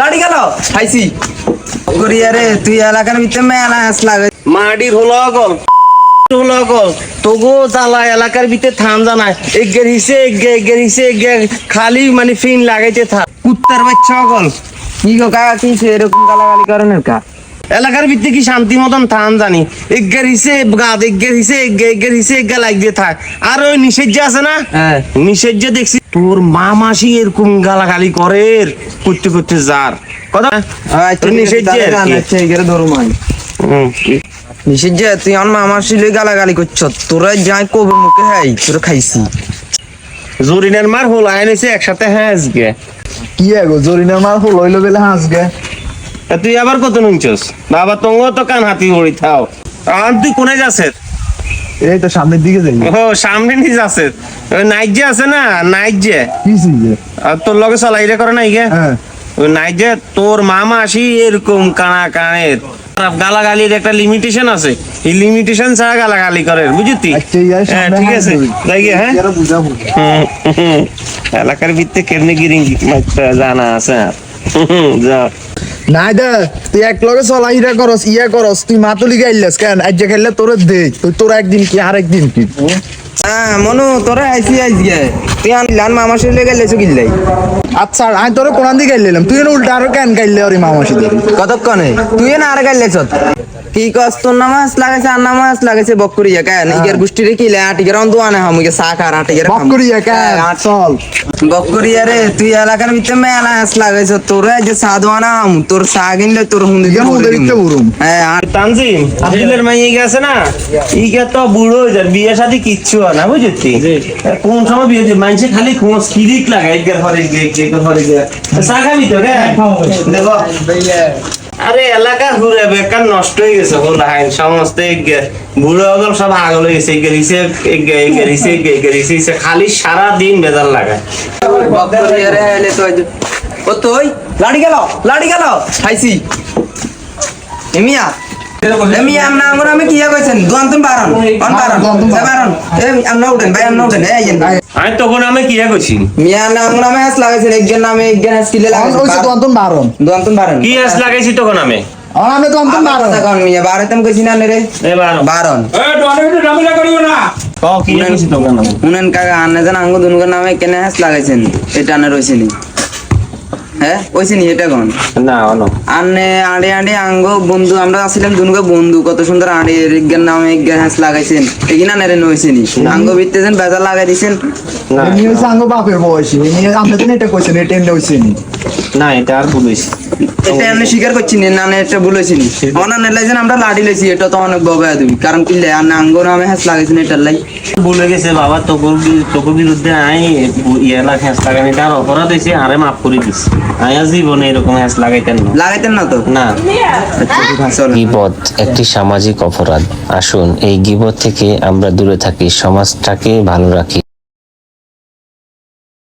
লাড়ি গেল? খাইছি। করিয়া রে তুই এলাকার ভিতরে মেলা লাগে। মাটির হলো গল হলো গল তবু জ্বালা এলাকার ভিতরে থাম জানায়। এগের হিসে এগে এগের হিসে এগে খালি মানে ফিন লাগাইতে থাক। কুত্তার বাচ্চা অকল কি গো কাকা কি এরকম গালাগালি করেন কা এলাকার ভিতরে কি শান্তি মতন থান জানি। এগের হিসে গাদ এগের হিসে এগে এগের হিসে এগে লাগিয়ে থাক। আর ওই নিষেধ আছে না? হ্যাঁ। নিষেধ দেখছি তোর মা মাসি এরকম গালাগালি করে করতে করতে যার। কথা? আচ্ছা নিষেধ যে আর কি। এগারে ধরো মাই। হুম, নিষেধ যে তুই আমার মামার শিলে গালাগালি করছ। তোরা যাই কবে মুখে হাই তোরা খাইছি। জরিনার মার হল আইন একসাথে হ্যাঁ আজকে কি জরিনার মার হল হইল বেলে হাঁস গে তা তুই আবার কত নুনছস? বাবা তঙ্গ তো কান হাতি হড়ি থাও। আর তুই কোনে যাচ্ছে এই তো সামনের দিকে যাই। ও সামনে নিয়ে যাচ্ছে ওই নাইট যে আছে না? নাইট যে আর তোর লগে চলাই রে করে নাই গে হ্যাঁ। ওই নাইট যে তোর মামা আসি এরকম কানা কানের। গালাগালির একটা লিমিটেশন আছে। এই লিমিটেশন ছাড়া গালাগালি করে বুঝতি আচ্ছা হ্যাঁ ঠিক আছে। গে, হ্যাঁ। এলাকার ভিত্তে কেমনি গিরিং মাত্রা জানা আছে যা। নাই দে তুই এক লগে চলা ইরা করস ইয়া করস তুই মাতুলি গাইলেস কেন? আজ যে খেললে তোরে দে তুই তোর একদিন কি আর একদিন কি? হ্যাঁ মনু তোরা আইসি আইসি তুই আনলাম মামার শিলে গেলেছো কিল্লাই আচ্ছা আমি তোরে কোন দিকে গাইলাম তুই না উল্টা আরও কেন গাইলে ওরে মামাসি ধরে কতক্ষণে? তুই না আর গাইলেছ কি কস তোর নামাজ লাগাইছে আর নামাজ লাগাইছে বকরিয়া কেন ইগের গুষ্টিরে কি লে আটিকের অন দুয়ানে হামুকে চা খার আটিকের বকরিয়া কেন চল। বকরিয়া রে তুই এলাকার ভিতরে মেলা হাস লাগাইছ তোর যে চা দোয়ানা হামু তোর চা কিনলে তোর হুন্দি ইগের হুন্দি দিতে বুরুম। হ্যাঁ আর তানজিম আদিলের মাইয়ে গেছে না? ইগে তো বুড়ো হয়ে যায় বিয়ে শাদী কিচ্ছু না বুঝছি কোন সময় বিয়ে মানুষে খালি খোঁজ কিরিক লাগে এগের ঘরে গিয়ে এগের ঘরে গিয়ে। চা খাবি তো রে দেখো। আরে এলাকা ঘুরে বেকার নষ্ট হয়ে গেছে হলো হাইন সমস্ত বুড়ো হগল সব আগল হয়ে গেছে গেছে গেছে খালি সারা দিন বেজার লাগে ও তুই, লাড়ি গেল লাড়ি গেল, খাইছি। এমিয়া এমিয়া আমনা আমরা আমি কিয়া কইছেন? দুয়ান বারণ অন বারণ বারণ এ আমনা উঠেন ভাই আমনা উঠেন এই যেন আমি তখন আমি কি করছি মিয়া না আমরা আমি হাস লাগাইছেন একজন নামে একজন হাস কিলে ওই লাগাইছেন অন্তন বারণ। দুয়ান বারণ। কি আস লাগাইছি তখন আমি? আমি তো অন্তন বারণ। তখন মিয়া বারণ কইছি না রে। এবার বারণ। ক কি করছি তখন আমি? কাকা আনে জান আঙ্গু দুনগর নামে কেনে হাস লাগাইছেন এটা রইছেনি হ্যাঁ? ওইছেনি এটা কোন? না অনো আনে আড়ে আড়ে আঙ্গ বন্ধু আমরা আসছিলাম দুনুকে বন্ধু কত সুন্দর আড়ে রিজ্ঞান নামে ইজ্ঞান হাস লাগাইছেন। এগিনা নেরে নইছেনি আঙ্গ ভিত্তে বেজা লাগাই দিছেন। না এমনি হইছে আঙ্গ বাপের বয়সী এমনি আমরা তো এটা কইছেন এটা এমনি হইছে নি। না এটা আর বলিস এটা আমি স্বীকার করছি না এটা আমরা লাড়ি লাইছি এটা তো অনেক ববে তুমি কারণ কি আর আঙ্গ নামে হাস লাগাইছেন এটা লাই। বলে গেছে বাবা তোর তোর বিরুদ্ধে আই হ্যাঁস লাগানি তার অপরাধ হয়েছে আরে মাফ করে দিস। আয়া জীবনে এরকম হ্যাঁস লাগাইতেন না। লাগাইতেন না তো? না। আচ্ছা। গিবত একটি সামাজিক অপরাধ। আসুন এই গিবত থেকে আমরা দূরে থাকি সমাজটাকে ভালো রাখি।